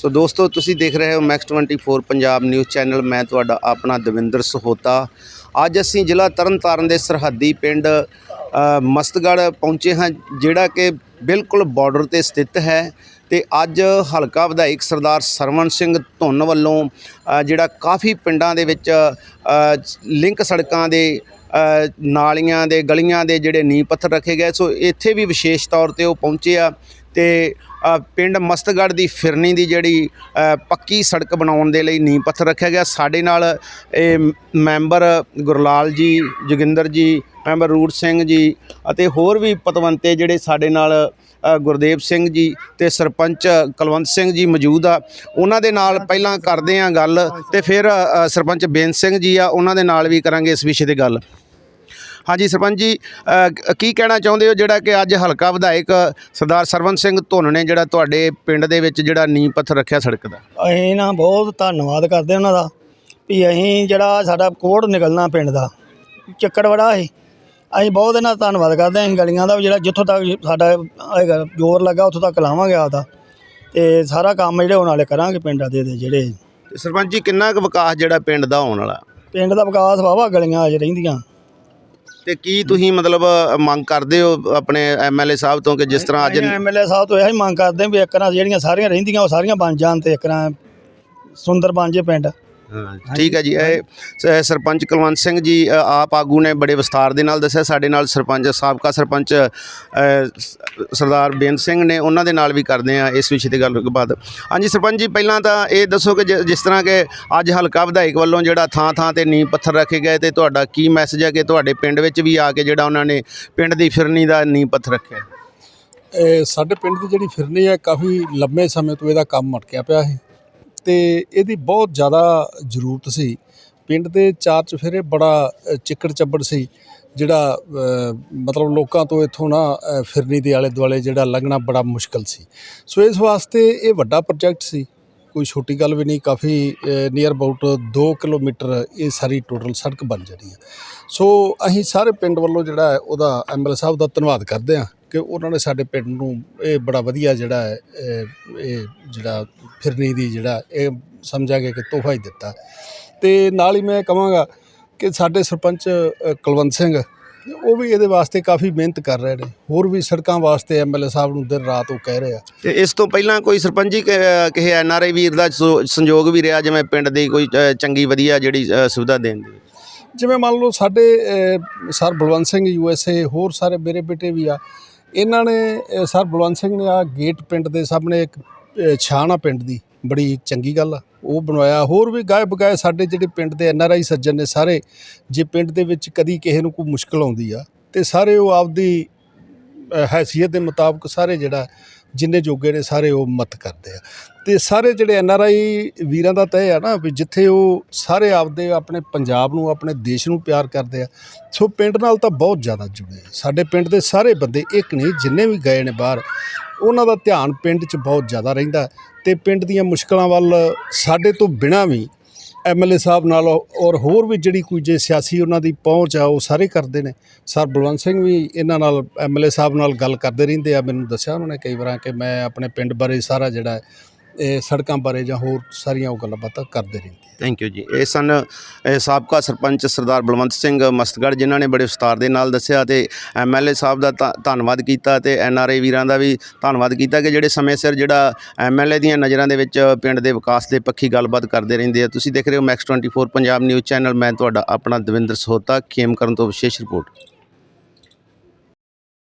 ਸੋ ਦੋਸਤੋ ਤੁਸੀਂ ਦੇਖ ਰਹੇ ਹੋ ਮੈਕਸ 24 ਪੰਜਾਬ ਨਿਊਜ਼ ਚੈਨਲ ਮੈਂ ਤੁਹਾਡਾ ਆਪਣਾ ਦਵਿੰਦਰ ਸਹੋਤਾ। ਅੱਜ ਅਸੀਂ ਜ਼ਿਲ੍ਹਾ ਤਰਨਤਾਰਨ ਦੇ ਸਰਹੱਦੀ ਪਿੰਡ ਅ, ਮਸਤਗੜ੍ਹ ਪਹੁੰਚੇ ਹਾਂ ਜਿਹੜਾ ਕਿ ਬਿਲਕੁਲ ਬਾਰਡਰ ਤੇ ਸਥਿਤ ਹੈ। ਤੇ ਅੱਜ ਹਲਕਾ ਵਿਧਾਇਕ ਸਰਦਾਰ ਸਰਵਣ ਸਿੰਘ ਧੁੰਨ ਵੱਲੋਂ ਜਿਹੜਾ ਕਾਫੀ ਪਿੰਡਾਂ ਦੇ ਵਿੱਚ ਲਿੰਕ ਸੜਕਾਂ ਦੇ ਨਾਲੀਆਂ ਦੇ ਗਲੀਆਂ ਦੇ ਜਿਹੜੇ ਨੀਂਹ ਪੱਥਰ ਰੱਖੇ ਗਏ। ਸੋ ਇੱਥੇ ਵੀ ਵਿਸ਼ੇਸ਼ ਤੌਰ ਤੇ ਉਹ ਪਹੁੰਚੇ ਆ। ਤੇ ਪਿੰਡ ਮਸਤਗੜ੍ਹ ਦੀ ਫਿਰਨੀ ਦੀ ਜਿਹੜੀ ਪੱਕੀ ਸੜਕ ਬਣਾਉਣ ਦੇ ਲਈ ਨੀਂਹ ਪੱਥਰ ਰੱਖਿਆ ਗਿਆ। ਸਾਡੇ ਨਾਲ ਇਹ ਮੈਂਬਰ ਗੁਰਲਾਲ ਜੀ, ਜੋਗਿੰਦਰ ਜੀ, ਮੈਂਬਰ ਰੂੜ ਸਿੰਘ ਜੀ ਅਤੇ ਹੋਰ ਵੀ ਪਤਵੰਤੇ ਜਿਹੜੇ ਸਾਡੇ ਨਾਲ ਗੁਰਦੇਵ ਸਿੰਘ ਜੀ ਤੇ ਸਰਪੰਚ ਕੁਲਵੰਤ ਸਿੰਘ ਜੀ ਮੌਜੂਦ ਆ, ਉਹਨਾਂ ਦੇ ਨਾਲ ਪਹਿਲਾਂ ਕਰਦੇ ਆ ਗੱਲ ਤੇ ਫਿਰ ਸਰਪੰਚ ਬੇਨ ਸਿੰਘ ਜੀ ਆ, ਉਹਨਾਂ ਦੇ ਨਾਲ ਵੀ ਕਰਾਂਗੇ ਇਸ ਵਿਸ਼ੇ ਤੇ ਗੱਲ। ਹਾਂਜੀ ਸਰਪੰਚ ਜੀ ਅ, ਕ- ਕਹਿਣਾ ਚਾਹੁੰਦੇ ਹੋ? ਜਿਹੜਾ ਕਿ ਅੱਜ ਹਲਕਾ ਵਿਧਾਇਕ ਸਰਦਾਰ ਸਰਵਨ ਸਿੰਘ ਧੁੰਨ ਨੇ ਜਿਹੜਾ ਤੁਹਾਡੇ ਪਿੰਡ ਦੇ ਵਿੱਚ ਜਿਹੜਾ ਨੀਂਹ ਪੱਥਰ ਰੱਖਿਆ ਸੜਕ ਦਾ? ਅਸੀਂ ਨਾ ਬਹੁਤ ਧੰਨਵਾਦ ਕਰਦੇ ਉਹਨਾਂ ਦਾ ਵੀ ਅਸੀਂ ਜਿਹੜਾ ਸਾਡਾ ਕੋਡ ਨਿਕਲਣਾ ਪਿੰਡ ਦਾ ਚੱਕੜ ਬੜਾ ਸੀ। ਅਸੀਂ ਬਹੁਤ ਇਹਨਾਂ ਦਾ ਧੰਨਵਾਦ ਕਰਦੇ ਹਾਂ ਅਸੀਂ ਗਲੀਆਂ ਦਾ ਵੀ ਜਿਹੜਾ ਜਿੱਥੋਂ ਤੱਕ ਸਾਡਾ ਹੈਗਾ ਜ਼ੋਰ ਲੱਗਾ ਉੱਥੋਂ ਤੱਕ ਲਾਵਾਂਗੇ ਆਪਦਾ ਤੇ ਸਾਰਾ ਕੰਮ ਜਿਹੜੇ ਹੋਣ ਵਾਲੇ ਕਰਾਂਗੇ ਪਿੰਡਾਂ ਦੇ ਦੇ ਜਿਹੜੇ ਤੇ ਸਰਪੰਚ ਜੀ ਕਿੰਨਾ ਕੁ ਵਿਕਾਸ ਜਿਹੜਾ ਪਿੰਡ ਦਾ ਹੋਣ ਵਾਲਾ? ਪਿੰਡ ਦਾ ਵਿਕਾਸ ਵਾਵਾ ਗਲੀਆਂ ਅਜ ਰਹਿੰਦੀਆਂ। ਤੇ ਕੀ ਤੁਸੀਂ ਮਤਲਬ ਮੰਗ ਕਰਦੇ ਹੋ ਆਪਣੇ ਐਮਐਲਏ ਸਾਹਿਬ ਤੋਂ ਕਿ ਜਿਸ ਤਰ੍ਹਾਂ ਅੱਜ ਐਮਐਲਏ ਸਾਹਿਬ ਤੋਂ ਇਹ ਹੀ ਮੰਗ ਕਰਦੇ ਵੀ ਇੱਕ ਜਿਹੜੀਆਂ ਸਾਰੀਆਂ ਰਹਿੰਦੀਆਂ ਉਹ ਸਾਰੀਆਂ ਬਣ ਜਾਣ ਤੇ ਇੱਕ ਨਾ ਸੁੰਦਰ ਬਣ ਜੇ ਪਿੰਡ। ਹਾਂ, ਠੀਕ ਹੈ ਜੀ ਇਹ ਸ- ਸਰਪੰਚ ਕੁਲਵੰਤ ਸਿੰਘ ਜੀ ਅ, ਆਪ ਆਗੂ ਨੇ ਬੜੇ ਵਿਸਤਾਰ ਦੇ ਨਾਲ ਦੱਸਿਆ ਸਾਡੇ ਨਾਲ ਸਰਪੰਚ ਸਾਬਕਾ ਸਰਪੰਚ ਅ, ਸ- ਸਰਦਾਰ ਬੇਅੰਤ ਸਿੰਘ ਨੇ ਉਹਨਾਂ ਦੇ ਨਾਲ ਵੀ ਕਰਦੇ ਆ ਇਸ ਵਿਸ਼ੇ ਤੇ ਗੱਲ ਬਾਤ ਹਾਂਜੀ ਸਰਪੰਚ ਜੀ ਪਹਿਲਾਂ ਤਾਂ ਇਹ ਦੱਸੋ ਕਿ ਜ- ਜਿਸ ਤਰ੍ਹਾਂ ਕਿ ਅੱਜ ਹਲਕਾ ਵਿਧਾਇਕ ਵੱਲੋਂ ਜਿਹੜਾ ਥਾਂ ਥਾਂ ਤੇ ਨੀਂਹ ਪੱਥਰ ਰੱਖੇ ਗਏ ਤੇ ਤੁਹਾਡਾ ਕੀ ਮੈਸੇਜ ਹੈ ਕਿ ਤੁਹਾਡੇ ਪਿੰਡ ਵਿੱਚ ਵੀ ਆ ਕੇ ਜਿਹੜਾ ਉਹਨਾਂ ਨੇ ਪਿੰਡ ਦੀ ਫਿਰਨੀ ਦਾ ਨੀਂਹ ਪੱਥਰ ਰੱਖਿਆ? ਇਹ ਸਾਡੇ ਪਿੰਡ ਦੀ ਜਿਹੜੀ ਫਿਰਨੀ ਹੈ ਕਾਫੀ ਲੰਮੇ ਸਮੇਂ ਤੋਂ ਇਹਦਾ ਕੰਮ ਅਟਕਿਆ ਪਿਆ ਸੀ। ਤੇ ਇਹਦੀ ਬਹੁਤ ਜ਼ਿਆਦਾ ਜ਼ਰੂਰਤ ਸੀ। ਪਿੰਡ ਦੇ ਚਾਰ ਚਫੇਰੇ ਬੜਾ ਚਿੱਕੜ ਚੱਬੜ ਸੀ, ਜਿਹੜਾ ਮਤਲਬ ਲੋਕਾਂ ਤੋਂ ਇੱਥੋਂ ਨਾ ਫਿਰਨੀ ਦੇ ਆਲੇ ਦੁਆਲੇ ਜਿਹੜਾ ਲੰਘਣਾ ਬੜਾ ਮੁਸ਼ਕਲ ਸੀ। ਸੋ ਇਸ ਵਾਸਤੇ ਇਹ ਵੱਡਾ ਪ੍ਰੋਜੈਕਟ ਸੀ। ਕੋਈ ਛੋਟੀ ਗੱਲ ਵੀ ਨਹੀਂ, ਕਾਫੀ ਨੀਅਰ ਅਬਾਊਟ 2 ਕਿਲੋਮੀਟਰ ਇਹ ਸਾਰੀ ਟੋਟਲ ਸੜਕ ਬਣ ਜਾਣੀ ਆ। ਸੋ ਅਸੀਂ ਸਾਰੇ ਪਿੰਡ ਵੱਲੋਂ ਜਿਹੜਾ ਹੈ, ਉਹਦਾ ਐਮਐਲ ਸਾਹਿਬ ਦਾ ਧੰਨਵਾਦ ਕਰਦੇ ਹਾਂ। ਕਿ ਉਹਨਾਂ ਨੇ ਸਾਡੇ ਪਿੰਡ ਨੂੰ ਇਹ ਬੜਾ ਵਧੀਆ ਜਿਹੜਾ ਹੈ ਇਹ ਜਿਹੜਾ ਫਿਰਨੀ ਦੀ ਜਿਹੜਾ ਇਹ ਸਮਝਾਂਗੇ ਕਿ ਤੋਹਫਾ ਹੀ ਦਿੱਤਾ। ਤੇ ਨਾਲ ਹੀ ਮੈਂ ਕਹਾਂਗਾ ਕਿ ਸਾਡੇ ਸਰਪੰਚ ਕੁਲਵੰਤ ਸਿੰਘ ਉਹ ਵੀ ਇਹਦੇ ਵਾਸਤੇ ਕਾਫੀ ਮਿਹਨਤ ਕਰ ਰਹੇ ਨੇ। ਹੋਰ ਵੀ ਸੜਕਾਂ ਵਾਸਤੇ ਐਮਐਲਏ ਸਾਹਿਬ ਨੂੰ ਦਿਨ ਰਾਤ ਉਹ ਕਹਿ ਰਹੇ ਆ। ਤੇ ਇਸ ਤੋਂ ਪਹਿਲਾਂ ਕੋਈ ਸਰਪੰਚ ਕਿ- ਕਿਸੇ ਐਨਆਰਆਈ ਵੀਰ ਦਾ ਸੰਯੋਗ ਵੀ ਰਿਹਾ ਜਿਵੇਂ ਪਿੰਡ ਦੀ ਕੋਈ ਚੰਗੀ ਵਧੀਆ ਜਿਹੜੀ ਸੁਵਿਧਾ ਦੇਣ ਦੀ? ਜਿਵੇਂ ਮੰਨ ਲਓ ਸਾਡੇ ਸਰ ਬਲਵੰਤ ਸਿੰਘ ਯੂਐਸਏ ਹੋਰ ਸਾਰੇ ਮੇਰੇ ਬੇਟੇ ਵੀ ਆ। ਇਹਨਾਂ ਨੇ ਸਰ ਬਲਵੰਤ ਸਿੰਘ ਨੇ ਆ ਗੇਟ ਪਿੰਡ ਦੇ ਸਾਹਮਣੇ ਇੱਕ ਅ, ਆ ਪਿੰਡ ਦੀ ਬੜੀ ਚੰਗੀ ਗੱਲ ਆ। ਉਹ ਬਣਵਾਇਆ। ਹੋਰ ਵੀ ਗਾਏ ਬਗਾਏ ਸਾਡੇ ਜਿਹੜੇ ਪਿੰਡ ਦੇ ਐੱਨ ਆਰ ਆਈ ਸੱਜਣ ਨੇ ਸਾਰੇ ਜੇ ਪਿੰਡ ਦੇ ਵਿੱਚ ਕਦੀ ਕਿਸੇ ਨੂੰ ਕੋਈ ਮੁਸ਼ਕਲ ਆਉਂਦੀ ਆ ਤੇ ਸਾਰੇ ਉਹ ਆਪਦੀ ਹੈਸੀਅਤ ਦੇ ਮੁਤਾਬਕ ਸਾਰੇ ਜਿਹੜਾ ਜਿੰਨੇ ਜੋਗੇ ਨੇ ਸਾਰੇ ਉਹ ਮਤ ਕਰਦੇ ਆ। ਤੇ ਸਾਰੇ ਜਿਹੜੇ ਐਨ ਆਰ ਆਈ ਵੀਰਾਂ ਦਾ ਤੈਅ ਆ ਨਾ ਵੀ ਜਿੱਥੇ ਉਹ ਸਾਰੇ ਆਪਦੇ ਆਪਣੇ ਪੰਜਾਬ ਨੂੰ, ਆਪਣੇ ਦੇਸ਼ ਨੂੰ ਪਿਆਰ ਕਰਦੇ ਆ, ਸੋ ਪਿੰਡ ਨਾਲ ਤਾਂ ਬਹੁਤ ਜ਼ਿਆਦਾ ਜੁੜੇ ਆ। ਸਾਡੇ ਪਿੰਡ ਦੇ ਸਾਰੇ ਬੰਦੇ ਇੱਕ ਨਹੀਂ, ਜਿੰਨੇ ਵੀ ਗਏ ਨੇ ਬਾਹਰ, ਉਹਨਾਂ ਦਾ ਧਿਆਨ ਪਿੰਡ 'ਚ ਬਹੁਤ ਜ਼ਿਆਦਾ ਰਹਿੰਦਾ। ਤੇ ਪਿੰਡ ਦੀਆਂ ਮੁਸ਼ਕਲਾਂ ਵੱਲ ਸਾਡੇ ਤੋਂ ਬਿਨਾਂ ਵੀ ਐਮਐਲਏ ਸਾਹਿਬ ਨਾਲ ਔਰ ਹੋਰ ਵੀ ਜਿਹੜੀ ਕੋਈ ਜੇ ਸਿਆਸੀ ਉਹਨਾਂ ਦੀ ਪਹੁੰਚ ਆ, ਉਹ ਸਾਰੇ ਕਰਦੇ ਨੇ। ਸਰ ਬਲਵੰਤ ਸਿੰਘ ਵੀ ਇਹਨਾਂ ਨਾਲ ਐਮਐਲਏ ਸਾਹਿਬ ਨਾਲ ਗੱਲ ਕਰਦੇ ਰਹਿੰਦੇ ਆ। ਮੈਨੂੰ ਦੱਸਿਆ ਉਹਨਾਂ ਨੇ ਕਈ ਵਾਰਾਂ ਕਿ ਮੈਂ ਆਪਣੇ ਪਿੰਡ ਬਾਰੇ ਸਾਰਾ ਜਿਹੜਾ ਇਹ ਸੜਕਾਂ ਬਾਰੇ ਜਾਂ ਹੋਰ ਸਾਰੀਆਂ ਉਹ ਗੱਲਾਂ ਬਾਤਾਂ ਕਰਦੇ ਰਹਿੰਦੇ ਆ। ਥੈਂਕ ਯੂ ਜੀ। ਇਹ ਸਨ, ਇਹ ਸਾਬਕਾ ਸਰਪੰਚ ਸਰਦਾਰ ਬਲਵੰਤ ਸਿੰਘ ਮਸਤਗੜ੍ਹ, ਜਿਨ੍ਹਾਂ ਨੇ ਬੜੇ ਵਿਸਤਾਰ ਦੇ ਨਾਲ ਦੱਸਿਆ ਤੇ ਐਮਐਲਏ ਸਾਹਿਬ ਦਾ ਧੰ- ਧੰਨਵਾਦ ਕੀਤਾ ਤੇ ਐਨਆਰਆਈ ਵੀਰਾਂ ਦਾ ਵੀ ਧੰਨਵਾਦ ਕੀਤਾ ਕਿ ਜਿਹੜੇ ਸਮੇਂ ਸਿਰ ਜਿਹੜਾ ਐਮਐਲਏ ਦੀਆਂ ਨਜ਼ਰਾਂ ਦੇ ਵਿੱਚ ਪਿੰਡ ਦੇ ਵਿਕਾਸ ਦੇ ਪੱਖੀ ਗੱਲਬਾਤ ਕਰਦੇ ਰਹਿੰਦੇ ਆ। ਤੁਸੀਂ ਦੇਖ ਰਹੇ ਹੋ ਮੈਕਸ 24 ਪੰਜਾਬ ਨਿਊਜ਼ ਚੈਨਲ ਮੈਂ ਤੁਹਾਡਾ ਆਪਣਾ ਦਵਿੰਦਰ ਸਹੋਤਾ। ਖੇਮ ਕਰਨ ਤੋਂ ਵਿਸ਼ੇਸ਼ ਰਿਪੋਰਟ।